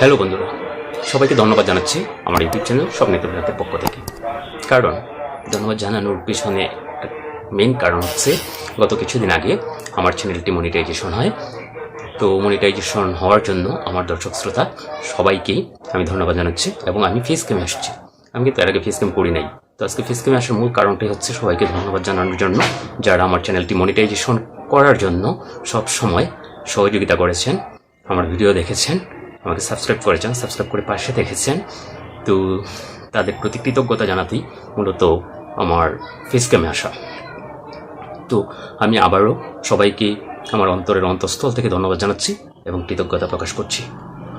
Hello বন্ধুরা। সবাইকে ধন্যবাদ জানাচ্ছি আমার ইউটিউব চ্যানেল স্বপ্নিত ভারতের পক্ষ থেকে। কারণ, ধন্যবাদ জানানোর পিছনে মেন কারণ হচ্ছে, গত কিছুদিন আগে আমার চ্যানেলটি মনিটাইজেশন হয়। তো মনিটাইজেশন হওয়ার জন্য আমার দর্শক শ্রোতা সবাইকেই আমি ধন্যবাদ জানাচ্ছি এবং আমি ফেস ক্যামে আসছি। আমি কিন্তু এর আগে ফেস ক্যাম করি নাই। তো আজকে ফেস ক্যামে আসার মূল কারণটাই হচ্ছে সবাইকে ধন্যবাদ জানানোর জন্য যারা আমার চ্যানেলটি মনিটাইজেশন করার জন্য সব সময় সহযোগিতা করেছেন, আমার ভিডিও দেখেছেন, আমাকে সাবস্ক্রাইব করেছেন সাবস্ক্রাইব করে পাশে দেখেছেন। তো তাদের প্রতি কৃতজ্ঞতা জানাতেই মূলত আমার ফেস ক্যামে আসা। তো আমি আবারও সবাইকে আমার অন্তরের অন্তঃস্থল থেকে ধন্যবাদ জানাচ্ছি এবং কৃতজ্ঞতা প্রকাশ করছি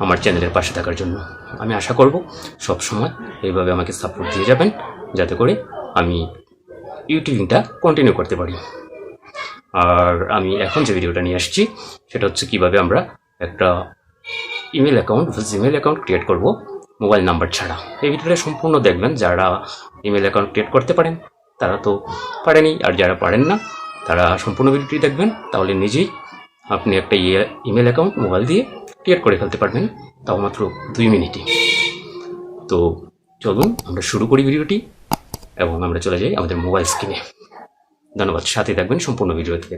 আমার চ্যানেলের পাশে থাকার জন্য। আমি আশা করব সব সময় এইভাবে আমাকে সাপোর্ট দিয়ে যাবেন, যাতে করে আমি ইউটিউবিংটা কন্টিনিউ করতে পারি। আর আমি এখন যে ভিডিওটা নিয়ে আসছি, সেটা হচ্ছে কীভাবে আমরা একটা ইমেল অ্যাকাউন্ট বা জিমেল অ্যাকাউন্ট ক্রিয়েট করব মোবাইল নাম্বার ছাড়া। এই ভিডিওটা সম্পূর্ণ দেখবেন, যারা ইমেল অ্যাকাউন্ট ক্রিয়েট করতে পারেন, তারা তো পারেনি আর যারা পারেন না, তারা সম্পূর্ণ ভিডিওটি দেখবেন, তাহলে নিজেই আপনি একটা ইমেল অ্যাকাউন্ট মোবাইল দিয়ে ক্রিয়েট করে ফেলতে পারবেন, তাও মাত্র দুই মিনিটে। তো চলুন, আমরা শুরু করি ভিডিওটি এবং আমরা চলে যাই আমাদের মোবাইল স্ক্রিনে ধন্যবাদ সাথে থাকবেন সম্পূর্ণ ভিডিও থেকে।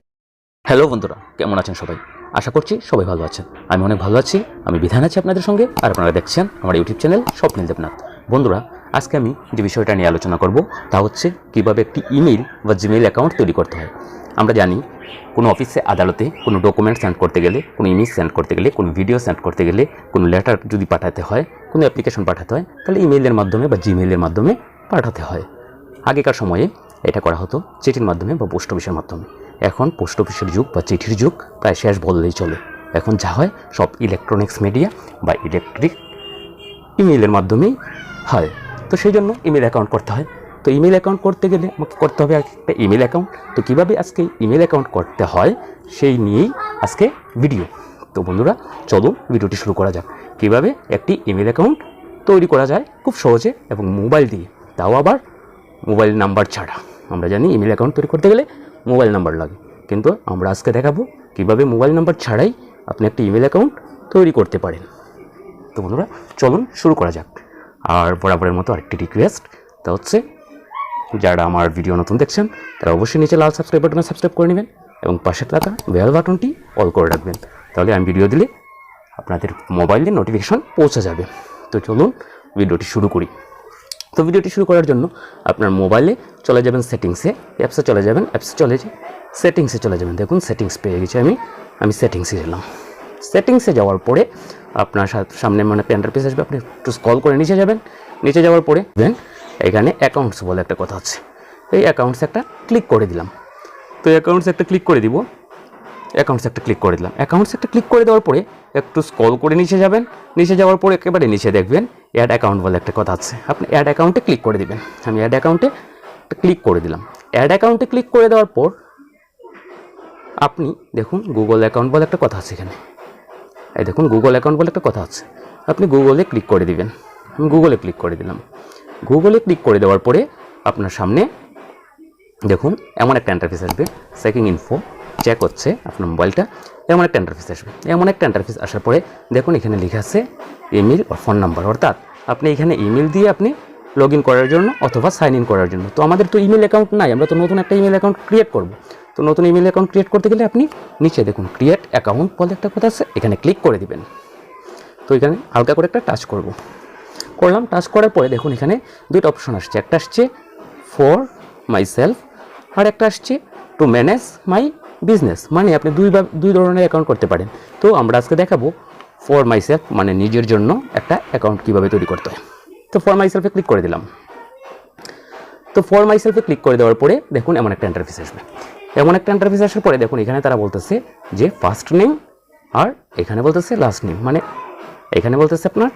হ্যালো বন্ধুরা, কেমন আছেন সবাই? আশা করছি সবাই ভালো আছেন। আমি অনেক ভালো আছি, আমি বিধান আছি আপনাদের সঙ্গে, আর আপনারা দেখছেন আমার ইউটিউব চ্যানেল স্বপ্নিল দেবনাথ। বন্ধুরা, আজকে আমি যে বিষয়টা নিয়ে আলোচনা করব, তা হচ্ছে কীভাবে একটি ইমেল বা জিমেইল অ্যাকাউন্ট তৈরি করতে হয়। আমরা জানি, কোনো অফিসে আদালতে কোনো ডকুমেন্ট সেন্ড করতে গেলে, কোনো ইমেজ সেন্ড করতে গেলে, কোনো ভিডিও সেন্ড করতে গেলে, কোনো লেটার যদি পাঠাতে হয়, কোনো অ্যাপ্লিকেশন পাঠাতে হয়, তাহলে ইমেইলের মাধ্যমে বা জিমেইলের মাধ্যমে পাঠাতে হয়। আগেকার সময়ে এটা করা হতো চিঠির মাধ্যমে বা পোস্ট অফিসের মাধ্যমে। এখন পোস্ট অফিসের যুগ বা চিঠির যুগ, প্রায় শেষ বললেই চলে। এখন যা হয় সব ইলেকট্রনিক্স মিডিয়া বা ইলেকট্রিক ইমেইলের মাধ্যমেই হয়। তো সেই জন্য ইমেল অ্যাকাউন্ট করতে হয়। তো ইমেল অ্যাকাউন্ট করতে গেলে আমাকে করতে হবে একটা ইমেল অ্যাকাউন্ট তো কীভাবে আজকে ইমেল অ্যাকাউন্ট করতে হয় সেই নিয়েই আজকে ভিডিও তো বন্ধুরা, চলো ভিডিওটি শুরু করা যাক। কীভাবে একটি ইমেল অ্যাকাউন্ট তৈরি করা যায় খুব সহজে এবং মোবাইল দিয়ে। তাও আবার মোবাইল নাম্বার ছাড়া। আমরা জানি ইমেল অ্যাকাউন্ট তৈরি করতে গেলে মোবাইল নাম্বার লাগে। কিন্তু আমরা আজকে দেখাবো কীভাবে মোবাইল নাম্বার ছাড়াই আপনি একটা ইমেল অ্যাকাউন্ট তৈরি করতে পারেন। তো বন্ধুরা, চলুন শুরু করা যাক। আর বরাবরের মতো আরেকটি রিকোয়েস্ট তা হচ্ছে, যারা আমার ভিডিও নতুন দেখছেন, তারা অবশ্যই নিচে লাল সাবস্ক্রাইব বাটনে সাবস্ক্রাইব করে নেবেন এবং পাশে থাকা বেল বাটনটি অল করে রাখবেন। তাহলে আমি ভিডিও দিলে আপনাদের মোবাইলে নোটিফিকেশন পৌঁছে যাবে। তো চলুন ভিডিওটি শুরু করি। তো ভিডিওটি শুরু করার জন্য আপনার মোবাইলে চলে যাবেন সেটিংসে, অ্যাপসে চলে যাবেন, অ্যাপসে চলে যে সেটিংসে চলে যাবেন। দেখুন, সেটিংস পেয়ে গেছি আমি। আমি সেটিংসে গেলাম। সেটিংসে যাওয়ার পরে আপনার সামনে মানে প্যান্টার পেজ আসবে, আপনি একটু স্কল করে নিচে যাবেন। নিচে যাওয়ার পরে দেন, এখানে অ্যাকাউন্টস বলে একটা কথা আছে। এই অ্যাকাউন্টস একটা ক্লিক করে দিলাম। তো অ্যাকাউন্টস একটা ক্লিক করে দিব। অ্যাকাউন্টস একটা ক্লিক করে দিলাম। অ্যাকাউন্টস একটা ক্লিক করে দেওয়ার পরে একটু স্কল করে নিচে যাবেন। নিচে যাওয়ার পরে একেবারে নিচে দেখবেন অ্যাড অ্যাকাউন্ট বলে একটা কথা আছে। আপনি অ্যাড অ্যাকাউন্টে ক্লিক করে দিবেন। আমি অ্যাড অ্যাকাউন্টে ক্লিক করে দিলাম। অ্যাড অ্যাকাউন্টে ক্লিক করে দেওয়ার পর আপনি দেখুন গুগল অ্যাকাউন্ট বলে একটা কথা আছে এখানে। এই দেখুন গুগল অ্যাকাউন্ট বলে একটা কথা আছে। আপনি গুগলে ক্লিক করে দিবেন। আমি গুগলে ক্লিক করে দিলাম। গুগলে ক্লিক করে দেওয়ার পরে আপনার সামনে দেখুন এমন একটা ইন্টারফেস আসবে। চেকিং ইনফো চেক হচ্ছে আপনার মোবাইলটা এমন একটা ইন্টারফেস আসবে। এমন একটা ইন্টারফেস আসার পরে দেখুন এখানে লেখা আছে ইমেল বা ফোন নাম্বার অর্থাৎ আপনি এখানে ইমেল দিয়ে আপনি লগ করার জন্য অথবা সাইন ইন করার জন্য। তো আমাদের তো ইমেল অ্যাকাউন্ট নাই, আমরা তো নতুন একটা ইমেল অ্যাকাউন্ট ক্রিয়েট করব। তো নতুন ইমেল অ্যাকাউন্ট ক্রিয়েট করতে গেলে আপনি নিচে দেখুন ক্রিয়েট অ্যাকাউন্ট বলে একটা কথা আছে, এখানে ক্লিক করে দিবেন। তো এখানে হালকা করে একটা টাচ করব। করলাম টাচ করার পরে দেখুন এখানে দুইটা অপশন আসছে। একটা আসছে ফর মাই সেলফ আর একটা আসছে টু ম্যানেজ মাই বিজনেস মানে আপনি দুই দুই ধরনের অ্যাকাউন্ট করতে পারেন। তো আমরা আজকে দেখাবো ফর মাই সেলফ মানে নিজের জন্য একটা অ্যাকাউন্ট কীভাবে তৈরি করতে হয়। তো ফর মাই সেলফে ক্লিক করে দিলাম। তো ফর মাই সেলফে ক্লিক করে দেওয়ার পরে দেখুন এমন একটা ইন্টারফেস আসবে। এমন একটা ইন্টারফেস আসার পরে দেখুন এখানে তারা বলতেছে যে ফার্স্ট নেম আর এখানে বলতেছে লাস্ট নেম মানে এখানে বলতেছে আপনার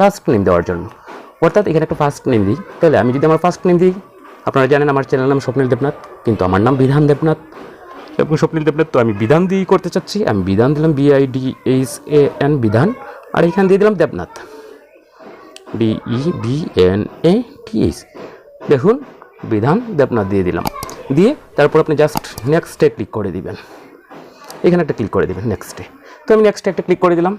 লাস্ট নেম দেওয়ার জন্য। অর্থাৎ এখানে একটা ফার্স্ট নেম দিই। তাহলে আমি যদি আমার ফার্স্ট নেম দিই, আপনারা জানেন আমার চ্যানেল নাম স্বপ্নিল দেবনাথ, কিন্তু আমার নাম বিধান দেবনাথ। এবং স্বপ্নিল দেবনাথ, তো আমি বিধান দিয়েই করতে চাচ্ছি। আমি বিধান দিলাম বিআইডি এইচ এ এন বিধান। আর এখানে দিয়ে দিলাম Debnath. D E B N A T H দেখুন, বিধান দেবনাথ দিয়ে দিলাম। দিয়ে তারপর আপনি জাস্ট নেক্সটে ক্লিক করে দিবেন। এখানে একটা ক্লিক করে দিবেন নেক্সটে তো তো আমি নেক্সট একটা ক্লিক করে দিলাম।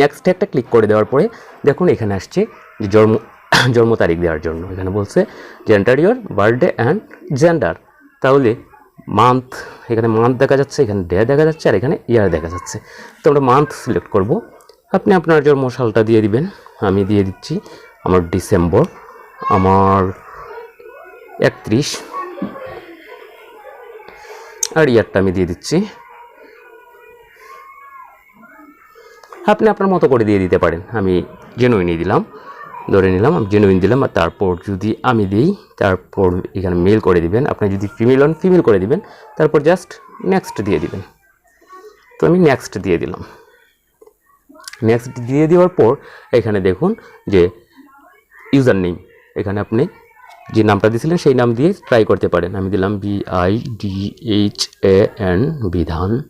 নেক্সট একটা ক্লিক করে দেওয়ার পরে, দেখুন, এখানে আসছে যে জন্ম জন্ম তারিখ দেওয়ার জন্য। এখানে বলছে gender year birthday and gender তাহলে মান্থ এখানে মান্থ দেখা যাচ্ছে, এখানে ডে দেখা যাচ্ছে, আর এখানে ইয়ার দেখা যাচ্ছে। তো আমরা মান্থ সিলেক্ট করব। আপনি আপনার জন্ম সালটা দিয়ে দিবেন। আমি দিয়ে দিচ্ছি আমার ডিসেম্বর আমার একত্রিশ, আর ইয়ারটা আমি দিয়ে দিচ্ছি। আপনি আপনার মতো করে দিয়ে দিতে পারেন। আমি জেনুইনই দিলাম। ধরে নিলাম, আমি জেনুইন দিলাম, আর তারপর যদি আমি দিই, তারপর এখানে মেল করে দিবেন। আপনি যদি ফিমেল হন ফিমেল করে দিবেন। তারপর জাস্ট নেক্সট দিয়ে দিবেন। তো আমি নেক্সট দিয়ে দিলাম। নেক্সট দিয়ে দেওয়ার পর এখানে দেখুন যে ইউজার নেম এখানে আপনি যে নামটা দিয়েছিলেন, সেই নাম দিয়ে ট্রাই করতে পারেন। আমি দিলাম B I D H A N Bidhan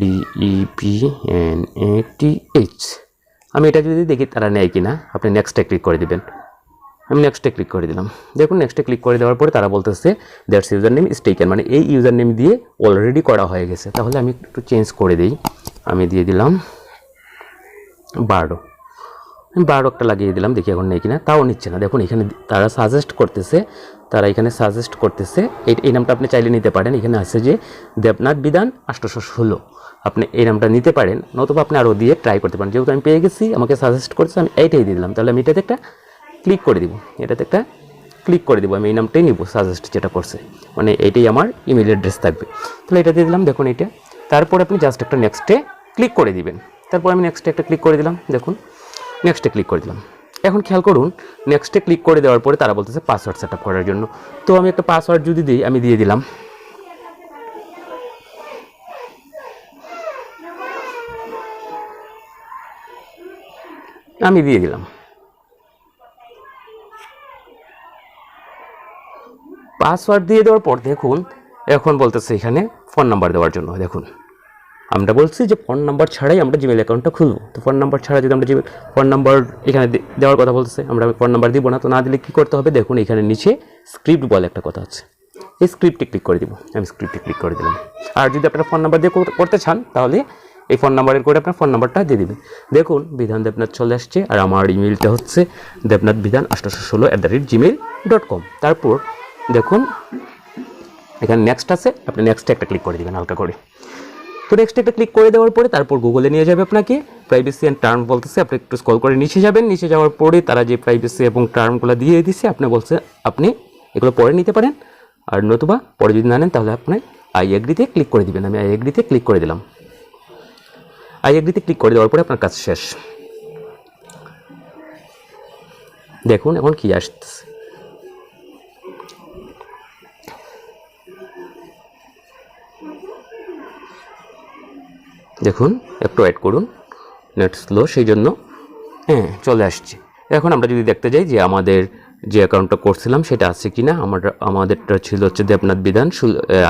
D E P N A T H আমি এটা যদি দেখি, তারা নেয় কি না আপনি নেক্সটে ক্লিক করে দেবেন। আমি নেক্সটে ক্লিক করে দিলাম। দেখুন নেক্সটে ক্লিক করে দেওয়ার পরে তারা বলতেছে that's user name is taken taken মানে এই ইউজার নেম দিয়ে অলরেডি করা হয়ে গেছে। তাহলে আমি একটু চেঞ্জ করে দিই। আমি দিয়ে দিলাম বারো আমি বারো একটা লাগিয়ে দিলাম, দেখি এখন নেই কিনা। তাও নিচ্ছে না। দেখুন, এখানে তারা সাজেস্ট করতেছে, তারা এখানে সাজেস্ট করতেছে, এই এই নামটা আপনি চাইলে নিতে পারেন। এখানে আছে যে দেবনাথ বিধান আষ্টশো ষোলো। আপনি এই নামটা নিতে পারেন, নতুবা আপনি আরও দিয়ে ট্রাই করতে পারেন। যেহেতু আমি পেয়ে গেছি, আমাকে সাজেস্ট করছে, আমি এইটাই দিয়ে দিলাম। তাহলে আমি এটাতে একটা ক্লিক করে দিব। এটাতে একটা ক্লিক করে দেবো। আমি এই নামটাই নিব সাজেস্ট যেটা করছে। মানে এইটাই আমার ইমেল অ্যাড্রেস থাকবে। তাহলে এটা দিয়ে দিলাম, দেখুন এটা তারপর আপনি জাস্ট একটা নেক্সটে ক্লিক করে দিবেন। তারপর আমি নেক্সটে একটা ক্লিক করে দিলাম, দেখুন। নেক্সটে ক্লিক করে দিলাম। এখন খেয়াল করুন নেক্সটে ক্লিক করে দেওয়ার পরে তারা বলতেছে পাসওয়ার্ড সেট করার জন্য। তো আমি একটা পাসওয়ার্ড যদি দিই, আমি দিয়ে দিলাম। আমি দিয়ে দিলাম। পাসওয়ার্ড দিয়ে দেওয়ার পর দেখুন, এখন বলতেছে এখানে ফোন নাম্বার দেওয়ার জন্য, দেখুন। আমরা বলছি যে ফোন নাম্বার ছাড়াই আমরা জিমেল অ্যাকাউন্টটা খুলবো। তো ফোন নাম্বার ছাড়া যদি আমরা জিমেল ফোন নাম্বার এখানে দেওয়ার কথা বলতেছে, আমরা ফোন নাম্বার দিব না। তো না দিলে কী করতে হবে? দেখুন, এখানে নিচে স্ক্রিপ্ট বলে একটা কথা আছে। এই স্ক্রিপ্টে ক্লিক করে দিব। আমি স্ক্রিপ্টে ক্লিক করে দিলাম। আর যদি আপনারা ফোন নাম্বার দিয়ে করতে চান, তাহলে এই ফোন নাম্বারের করে আপনার ফোন নাম্বারটা দিয়ে দিবেন। দেখুন, বিধান দেবনাথ চলে আসছে, আর আমার ইমেলটা হচ্ছে দেবনাথ বিধান আঠারোশো ষোলো at the rate Gmail dot com তারপর দেখুন, এখানে নেক্সট আছে, আপনি নেক্সটে একটা ক্লিক করে দিবেন, হালকা করে। তো নেক্সট একটা ক্লিক করে দেওয়ার পরে তারপর গুগলে নিয়ে যাবে আপনাকে। প্রাইভেসি অ্যান্ড টার্ম বলতেছে, আপনি একটু স্কল করে নিচে যাবেন। নিচে যাওয়ার পরে তারা যে প্রাইভেসি এবং টার্মগুলো দিয়ে দিছে, আপনি বলছে, আপনি এগুলো পরে নিতে পারেন। আর নতুবা পরে যদি না নেন, তাহলে আপনি আই এগ্রিতে ক্লিক করে দিবেন। আমি আই এগ্রিতে ক্লিক করে দিলাম। আই এগ্রিতে ক্লিক করে দেওয়ার পরে আপনার কাজ শেষ। দেখুন, এখন কি আসতেছে। দেখুন, একটু ওয়েট করুন। নেট স্লো সেই জন্য। হ্যাঁ চলে আসছে। এখন আমরা যদি দেখতে যাই যে আমাদের যে অ্যাকাউন্টটা করছিলাম, সেটা আছে কি না আমার, আমাদেরটা ছিল হচ্ছে দেবনাথ বিধান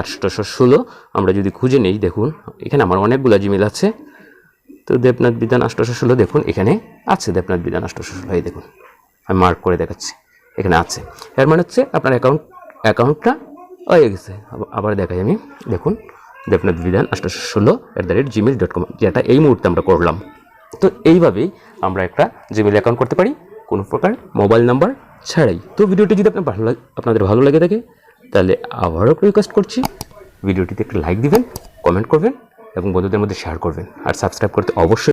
আটশোশো ষোলো। আমরা যদি খুঁজে নেই, দেখুন, এখানে আমার অনেকগুলো জিমেল আছে। তো দেবনাথ বিধান আটশোশো ষোলো, দেখুন, এখানে আছে দেবনাথ বিধান আটশোশো ষোলো। এই দেখুন, আমি মার্ক করে দেখাচ্ছি, এখানে আছে। এর মানে হচ্ছে আপনার অ্যাকাউন্ট অ্যাকাউন্টটা হয়ে গেছে। আবার দেখাই আমি, দেখুন। দেবনাথ বিধান আষ্টাশো ষোলো at the rate Gmail dot com যেটা এই মুহূর্তে আমরা করলাম। তো এইভাবেই আমরা একটা জিমেল অ্যাকাউন্ট করতে পারি, কোনো প্রকার মোবাইল নাম্বার ছাড়াই। তো ভিডিওটি যদি আপনার ভালো আপনাদের ভালো লাগে থাকে, তাহলে আবারও রিকোয়েস্ট করছি, ভিডিওটিতে একটা লাইক দিবেন কমেন্ট করবেন, এবং বন্ধুদের মধ্যে শেয়ার করবেন। আর সাবস্ক্রাইব করতে অবশ্যই